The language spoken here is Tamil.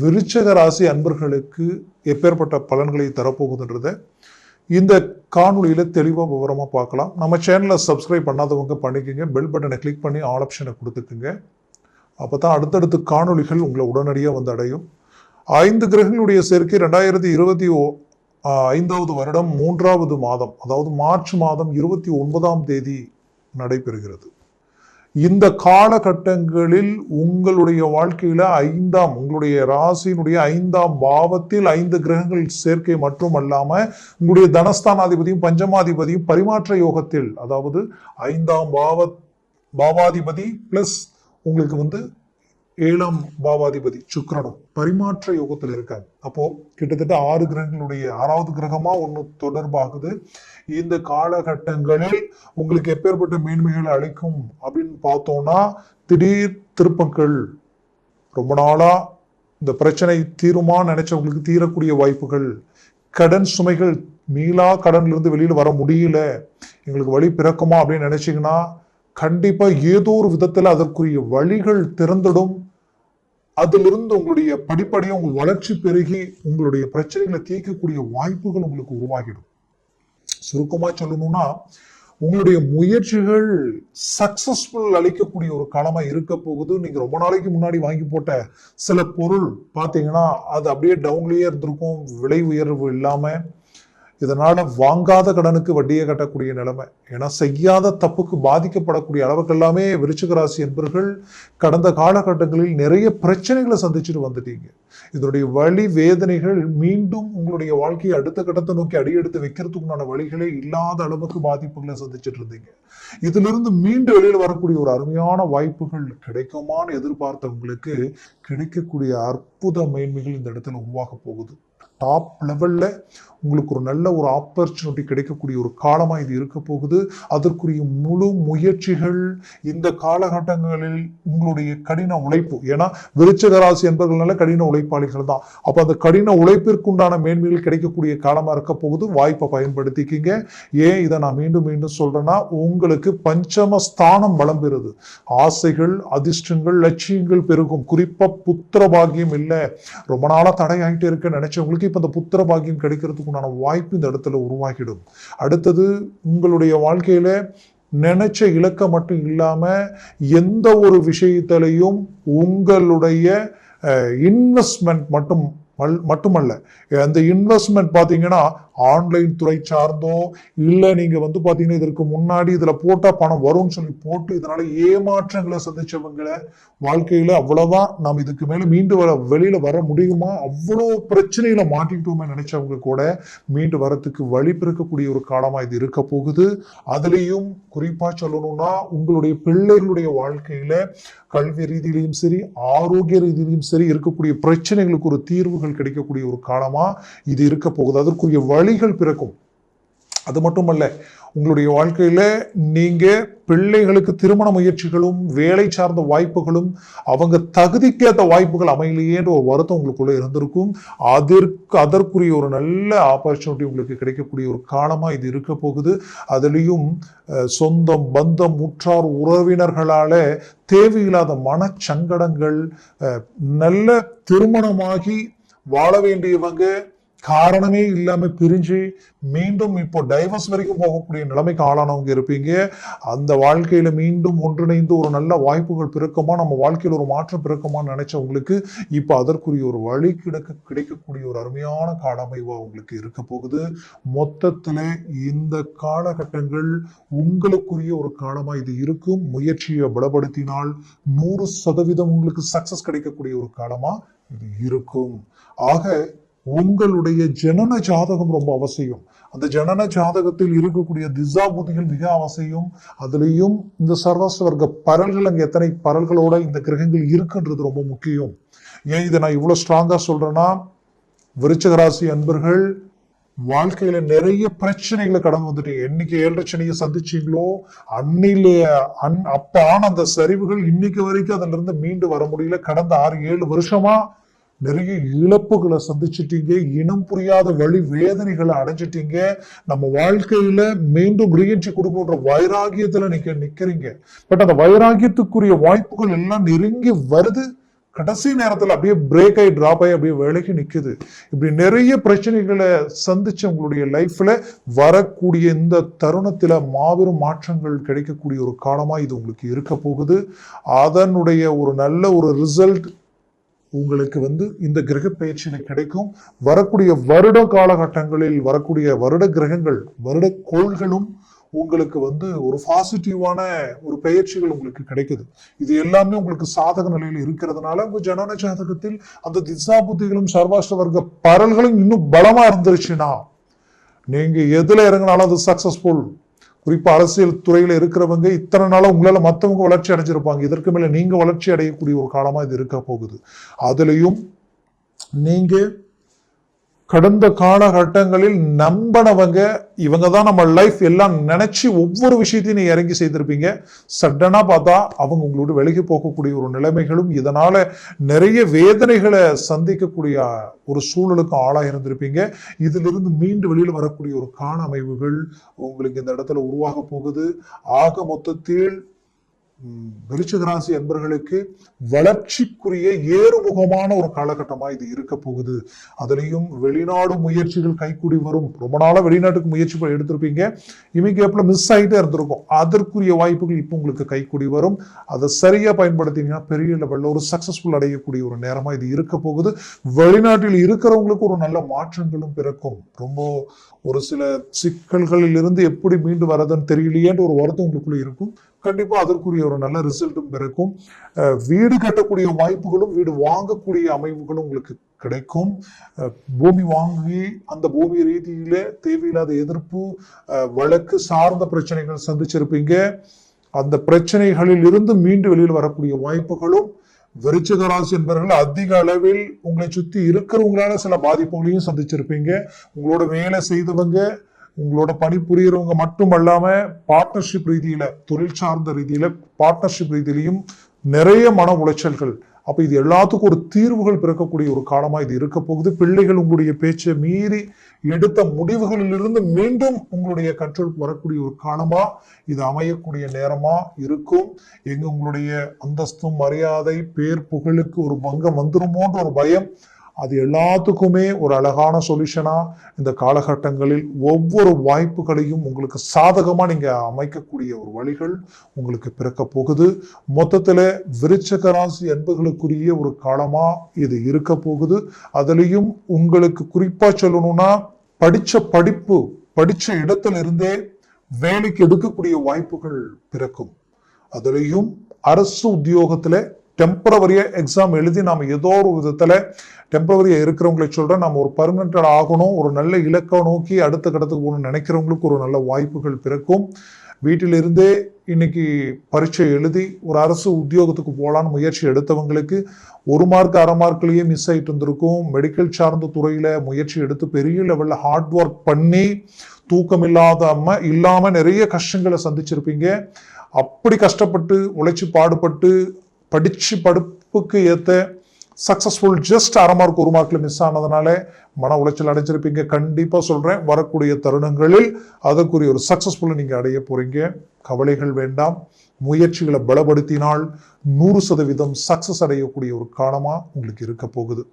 விருச்சக ராசி அன்பர்களுக்கு எப்பேற்பட்ட பலன்களை தரப்போகுதுன்றத இந்த காணொலியில் தெளிவாக விவரமாக பார்க்கலாம். நம்ம சேனலை சப்ஸ்கிரைப் பண்ணாதவங்க பண்ணிக்கோங்க. பெல் பட்டனை கிளிக் பண்ணி ஆல் ஆப்ஷனை கொடுத்துக்குங்க. அப்பதான் அடுத்தடுத்து காணொளிகள் உங்களை உடனடியாக வந்து அடையும். ஐந்து கிரகங்களுடைய சேர்க்கை ரெண்டாயிரத்தி இருபத்தி ஓ- ஐந்தாவது வருடம் மூன்றாவது மாதம் அதாவது மார்ச் மாதம் இருபத்தி ஒன்பதாம் தேதி நடைபெறுகிறது. இந்த காலகட்டங்களில் உங்களுடைய வாழ்க்கையில் ஐந்தாம் உங்களுடைய ராசியினுடைய ஐந்தாம் பாவத்தில் ஐந்து கிரகங்கள் சேர்க்கை மட்டும் அல்லாமல் உங்களுடைய தனஸ்தானாதிபதியும் பஞ்சமாதிபதியும் பரிமாற்ற யோகத்தில் அதாவது ஐந்தாம் பாவ பாவாதிபதி பிளஸ் உங்களுக்கு வந்து ஏழாம் பாவாதிபதி சுக்கரனும் பரிமாற்ற யோகத்தில் இருக்காங்க அப்போ கிட்டத்தட்ட ஆறு கிரகங்களுடைய ஆறாவது கிரகமா ஒன்று தொடர்பாகுது. இந்த காலகட்டங்களில் உங்களுக்கு எப்பேற்பட்ட மேன்மைகளை அளிக்கும் அப்படின்னு பார்த்தோம்னா திடீர் திருப்பங்கள். ரொம்ப நாளா இந்த பிரச்சனை தீருமா நினைச்சவங்களுக்கு தீரக்கூடிய வாய்ப்புகள். கடன் சுமைகள் மீளா கடன்ல இருந்து வெளியில வர முடியல. எங்களுக்கு வழி பிறக்குமா அப்படின்னு நினைச்சீங்கன்னா கண்டிப்பா ஏதோ ஒரு விதத்துல அதற்குரிய வழிகள் திறந்துடும். அதிலிருந்து உங்களுடைய படிப்படியாக உங்கள் வளர்ச்சி பெருகி உங்களுடைய பிரச்சனைகளை தீர்க்கக்கூடிய வாய்ப்புகள் உங்களுக்கு உருவாகிடும். சுருக்கமாக சொல்லணும்னா உங்களுடைய முயற்சிகள் சக்சஸ்ஃபுல் அளிக்கக்கூடிய ஒரு காலமா இருக்க போகுது. நீங்கள் ரொம்ப நாளைக்கு முன்னாடி வாங்கி போட்ட சில பொருள் பார்த்தீங்கன்னா அது அப்படியே டவுன்லேயே இருந்திருக்கும். விலை உயர்வு இல்லாமல் இதனால் வாங்காத கடனுக்கு வட்டியை கட்டக்கூடிய நிலைமை. ஏன்னா செய்யாத தப்புக்கு பாதிக்கப்படக்கூடிய அளவுக்கு எல்லாமே விருச்சிக ராசி என்பவர்கள் கடந்த காலகட்டங்களில் நிறைய பிரச்சனைகளை சந்திச்சுட்டு வந்துட்டீங்க. இதனுடைய வழி வேதனைகள் மீண்டும் உங்களுடைய வாழ்க்கையை அடுத்த கட்டத்தை நோக்கி அடியெடுத்து வைக்கிறதுக்குண்டான வழிகளே இல்லாத அளவுக்கு பாதிப்புகளை சந்திச்சுட்டு இருந்தீங்க. இதிலிருந்து மீண்டும் வெளியில் வரக்கூடிய ஒரு அருமையான வாய்ப்புகள் கிடைக்குமான்னு எதிர்பார்த்தவங்களுக்கு கிடைக்கக்கூடிய அற்புத மேன்மைகள் இந்த இடத்துல உருவாக போகுது. டாப் லெவலில் உங்களுக்கு ஒரு நல்ல ஒரு ஆப்பர்ச்சுனிட்டி கிடைக்கக்கூடிய ஒரு காலமாக இது இருக்க போகுது. அதற்குரிய முழு முயற்சிகள் இந்த காலகட்டங்களில் உங்களுடைய கடின உழைப்பு ஏன்னா விருச்சக ராசி என்பவர்களால கடின உழைப்பாளிகள் தான். அப்போ அந்த கடின உழைப்பிற்குண்டான மேன்மைகள் கிடைக்கக்கூடிய காலமாக இருக்க போகுது. வாய்ப்பை பயன்படுத்திக்கிங்க. ஏன் இதை நான் மீண்டும் மீண்டும் சொல்கிறேன்னா உங்களுக்கு பஞ்சம ஸ்தானம் பலம் பெறுது. ஆசைகள் அதிர்ஷ்டங்கள் லட்சியங்கள் பெருகும். குறிப்பாக புத்திர பாக்கியம் இல்லை. ரொம்ப நாளாக தடையாகிட்டே இருக்க நினைச்சவங்களுக்கு இப்போ அந்த புத்திர பாக்கியம் கிடைக்கிறதுக்கு உண்டான வாய்ப்பு இந்த இடத்துல உருவாகிடும். அடுத்தது உங்களுடைய வாழ்க்கையில் நினைச்ச இலக்கம் மட்டும் இல்லாமல் எந்த ஒரு விஷயத்திலையும் உங்களுடைய இன்வெஸ்ட்மெண்ட் மட்டும் மல்- மட்டுமல்ல. அந்த இன்வெஸ்ட்மெண்ட் பார்த்தீங்கன்னா ஆன்லைன் துறை சார்ந்தோ இல்லை நீங்கள் வந்து பார்த்தீங்கன்னா இதற்கு முன்னாடி இதில் போட்டால் பணம் வரும்னு சொல்லி போட்டு இதனால் ஏமாற்றங்களை சந்திச்சவங்களை வாழ்க்கையில் அவ்வளோதான் நாம் இதுக்கு மேலே மீண்டு வர வெளியில் வர முடியுமா? அவ்வளோ பிரச்சனையில் மாட்டிக்கிட்டோமே நினைச்சவங்க கூட மீண்டு வரத்துக்கு வழி பிறக்கக்கூடிய ஒரு காலமாக இது இருக்க போகுது. அதுலேயும் குறிப்பாக சொல்லணும்னா உங்களுடைய பிள்ளைகளுடைய வாழ்க்கையில் கல்வி ரீதியிலையும் சரி ஆரோக்கிய ரீதியிலையும் சரி இருக்கக்கூடிய பிரச்சனைகளுக்கு ஒரு தீர்வுகள் கிடைக்கக்கூடிய ஒரு காலமாக இது இருக்க போகுது. அதற்குரிய வழிகள் பிறக்கும். அது மட்டுமல்ல உங்களுடைய வாழ்க்கையில நீங்க பிள்ளைகளுக்கு திருமண முயற்சிகளும் வேலை சார்ந்த வாய்ப்புகளும் அவங்க தகுதிக்கேற்ற வாய்ப்புகள் அமையலையேன்ற ஒரு வருத்தம் உங்களுக்குள்ள இருந்திருக்கும். அதற்கு அதற்குரிய ஒரு நல்ல ஆப்பர்ச்சுனிட்டி உங்களுக்கு கிடைக்கக்கூடிய ஒரு காலமா இது இருக்க போகுது. அதுலேயும் சொந்தம் பந்தம் உற்றார் உறவினர்களால தேவையில்லாத மனச்சங்கடங்கள் நல்ல திருமணமாகி வாழ வேண்டியவங்க காரணமே இல்லாம பிரிஞ்சு மீண்டும் இப்போ டைவர்ஸ் வரைக்கும் போகக்கூடிய நிலைமைக்கு ஆளானவங்க இருப்பீங்க. அந்த வாழ்க்கையில மீண்டும் ஒன்றிணைந்து ஒரு நல்ல வாய்ப்புகள் பிறக்குமா? நம்ம வாழ்க்கையில் ஒரு மாற்றம் பிறக்குமான்னு நினைச்சவங்களுக்கு இப்போ அதற்குரிய ஒரு வழி கிடைக்க கிடைக்கக்கூடிய ஒரு அருமையான காலமைவா உங்களுக்கு இருக்க போகுது. மொத்தத்துல இந்த காலகட்டங்கள் உங்களுக்குரிய ஒரு காலமா இது இருக்கும். முயற்சியை பலப்படுத்தினால் நூறு சதவீதம் உங்களுக்கு சக்சஸ் கிடைக்கக்கூடிய ஒரு காலமா இது இருக்கும். ஆக உங்களுடைய ஜனன ஜாதகம் ரொம்ப அவசியம். அந்த ஜனன ஜாதகத்தில் இருக்கக்கூடிய திசா புத்திகள் மிக அவசியம். அதுலேயும் இந்த சர்வஸ்வர்க்க பரல்கள் அங்கே எத்தனை பரல்களோட இந்த கிரகங்கள் இருக்குன்றது ரொம்ப முக்கியம். ஏன் இதை நான் இவ்வளோ ஸ்ட்ராங்காக சொல்றேன்னா விருச்சகராசி அன்பர்கள் வாழ்க்கையில நிறைய பிரச்சனைகளை கடந்து வந்துட்டீங்க. என்னைக்கு ஏழரை சனியை சந்திச்சீங்களோ அன்னில அன் அப்பான அந்த சரிவுகள் இன்னைக்கு வரைக்கும் அதுல இருந்து மீண்டு வர முடியல. கடந்த ஆறு ஏழு வருஷமா நிறைய இழப்புகளை சந்திச்சிட்டீங்க இனம் புரியாத வழி வேதனைகளை அடைஞ்சிட்டீங்க நம்ம வாழ்க்கையில மீண்டும் ரீஎன்ட்ரி கொடுக்கணுன்ற வைராகியத்துல நீங்க நிக்கிறீங்க. பட் அந்த வைராகியத்துக்குரிய வாய்ப்புகள் எல்லாம் நெருங்கி வருது. கடைசி நேரத்தில் அப்படியே பிரேக் ஆகி டிராப் ஆகி அப்படியே விலகி நிற்குது இப்படி நிறைய பிரச்சனைகளை சந்திச்சு உங்களுடைய லைஃப்பில் வரக்கூடிய இந்த தருணத்தில் மாபெரும் மாற்றங்கள் கிடைக்கக்கூடிய ஒரு காலமாக இது உங்களுக்கு இருக்க போகுது. அதனுடைய ஒரு நல்ல ஒரு ரிசல்ட் உங்களுக்கு வந்து இந்த கிரக பயிற்சியில கிடைக்கும். வரக்கூடிய வருட காலகட்டங்களில் வரக்கூடிய வருட கிரகங்கள் வருட கோள்களும் உங்களுக்கு வந்து ஒரு பாசிட்டிவான ஒரு பயிற்சிகள் உங்களுக்கு கிடைக்குது. இது எல்லாமே உங்களுக்கு சாதக நிலையில் இருக்கிறதுனால உங்க ஜனன ஜாதகத்தில் அந்த திசா புத்திகளும் சர்வாஷ்ட வர்க்க பரல்களும் இன்னும் பலமா இருந்துருச்சுன்னா நீங்க எதுல இறங்கினாலும் அது சக்சஸ்ஃபுல் குறிப்பாக அரசியல் துறையில் இருக்கிறவங்க இத்தனை நாளாக உங்களால் மற்றவங்க வளர்ச்சி அடைஞ்சிருப்பாங்க. இதற்கு மேலே நீங்கள் வளர்ச்சி அடையக்கூடிய ஒரு காலமாக இது இருக்க போகுது. அதுலேயும் நீங்கள் கடந்த காலகட்டங்களில் நம்பினவங்க இவங்க தான் நம்ம லைஃப் எல்லாம் நினைச்சு ஒவ்வொரு விஷயத்தையும் நீ இறங்கி செய்திருப்பீங்க. சட்டனாக பார்த்தா அவங்க உங்களோட விலகி போகக்கூடிய ஒரு நிலைமைகளும் இதனால் நிறைய வேதனைகளை சந்திக்கக்கூடிய ஒரு சூழலுக்கு ஆளாக இருந்திருப்பீங்க. இதிலிருந்து மீண்டு வெளியில் வரக்கூடிய ஒரு காண அமைவுகள் உங்களுக்கு இந்த இடத்துல உருவாக போகுது. ஆக மொத்தத்தில் விருச்சிக ராசி வளர்ச்சிக்குரிய ஏறுமுகமான ஒரு காலகட்டமா இது இருக்க போகுது. அதுலேயும் வெளிநாடு முயற்சிகள் கைக்கூடி வரும். ரொம்ப நாளாக வெளிநாட்டுக்கு முயற்சி பண்ணி எடுத்திருப்பீங்க. இமிகேப்ல மிஸ் ஆகிட்டே இருந்திருக்கும். அதற்குரிய வாய்ப்புகள் இப்போ உங்களுக்கு கைக்கூடி வரும். அதை சரியாக பயன்படுத்தினீங்கன்னா பெரிய லெவலில் ஒரு சக்சஸ்ஃபுல் அடையக்கூடிய ஒரு நேரமாக இது இருக்க போகுது. வெளிநாட்டில் இருக்கிறவங்களுக்கு ஒரு நல்ல மாற்றங்களும் பிறக்கும். ரொம்ப ஒரு சில சிக்கல்களில் இருந்து எப்படி மீண்டு வரதுன்னு தெரியலையேன்ற ஒரு வருத்தம் உங்களுக்குள்ள இருக்கும். கண்டிப்பா அதற்குரிய ஒரு நல்ல ரிசல்ட்டும் பிறக்கும். வீடு கட்டக்கூடிய வாய்ப்புகளும் வீடு வாங்கக்கூடிய அமைவுகளும் உங்களுக்கு கிடைக்கும். பூமி வாங்கி அந்த பூமி ரீதியில தேவையில்லாத எதிர்ப்பு வழக்கு சார்ந்த பிரச்சனைகள் சந்திச்சிருப்பீங்க. அந்த பிரச்சனைகளில் இருந்து மீண்டு வெளியில் வரக்கூடிய வாய்ப்புகளும் விருச்சிக ராசி என்பவர்கள் அதிக அளவில் உங்களை சுற்றி இருக்கிறவங்களால சில பாதிப்புகளையும் சந்திச்சிருப்பீங்க. உங்களோட வேலை செய்தவங்க உங்களோட பணிபுரியறவங்க மட்டும் அல்லாம பார்ட்னர்ஷிப் ரீதியில தொழில் சார்ந்த ரீதியில பார்ட்னர்ஷிப் ரீதியிலையும் நிறைய மன உளைச்சல்கள். அப்ப இது எல்லாத்துக்கும் ஒரு தீர்வுகள் பிறக்கக்கூடிய ஒரு காலமா இது இருக்க போகுது. பிள்ளைகள் உங்களுடைய பேச்சை மீறி எடுத்த முடிவுகளிலிருந்து மீண்டும் உங்களுடைய கண்ட்ரோலுக்கு வரக்கூடிய ஒரு காலமா இது அமையக்கூடிய நேரமா இருக்கும். எங்க உங்களுடைய அந்தஸ்தும் மரியாதை பேர் புகழுக்கு ஒரு பங்கம் வந்துருமோன்ற ஒரு பயம் அது எல்லாத்துக்குமே ஒரு அழகான சொல்யூஷனாக இந்த காலகட்டங்களில் ஒவ்வொரு வாய்ப்புகளையும் உங்களுக்கு சாதகமாக நீங்கள் அமைக்கக்கூடிய ஒரு வழிகள் உங்களுக்கு பிறக்க போகுது. மொத்தத்தில் விருச்சக ராசி அன்புகளுக்குரிய ஒரு காலமாக இது இருக்க போகுது. அதுலேயும் உங்களுக்கு குறிப்பாக சொல்லணும்னா படித்த படிப்பு படித்த இடத்துல இருந்தே வேலைக்கு எடுக்கக்கூடிய வாய்ப்புகள் பிறக்கும். அதுலேயும் அரசு உத்தியோகத்தில் டெம்பரவரியாக எக்ஸாம் எழுதி நாம் ஏதோ ஒரு விதத்தில் டெம்பரவரியாக இருக்கிறவங்களை சொல்கிறேன் நம்ம ஒரு பர்மனண்டட் ஆகணும் ஒரு நல்ல இலக்கை நோக்கி அடுத்த கட்டத்துக்கு போகணும்னு நினைக்கிறவங்களுக்கு ஒரு நல்ல வாய்ப்புகள் பிறக்கும். வீட்டிலிருந்தே இன்னைக்கு பரீட்சை எழுதி ஒரு அரசு உத்தியோகத்துக்கு போகலான்னு முயற்சி எடுத்தவங்களுக்கு ஒரு மார்க் அரை மார்க்லேயே மிஸ் ஆயிட்டு இருந்திருக்கும் மெடிக்கல் சார்ந்த துறையில் முயற்சி எடுத்து பெரிய லெவலில் ஹார்ட் ஒர்க் பண்ணி தூக்கம் இல்லாதாம இல்லாமல் நிறைய கஷ்டங்களை சந்திச்சிருப்பீங்க. அப்படி கஷ்டப்பட்டு உழைச்சி பாடுபட்டு படித்து படிப்புக்கு ஏற்ற சக்ஸஸ்ஃபுல் ஜஸ்ட் அரை மார்க் ஒரு மார்க்கில் மிஸ் ஆனதுனால மன உளைச்சல் அடைஞ்சிருப்பீங்க. கண்டிப்பாக சொல்கிறேன் வரக்கூடிய தருணங்களில் அதற்குரிய ஒரு சக்ஸஸ்ஃபுல்லை நீங்கள் அடைய போகிறீங்க கவலைகள் வேண்டாம். முயற்சிகளை பலப்படுத்தினால் நூறு சதவீதம் சக்ஸஸ் அடையக்கூடிய ஒரு காலமாக உங்களுக்கு இருக்க போகுது.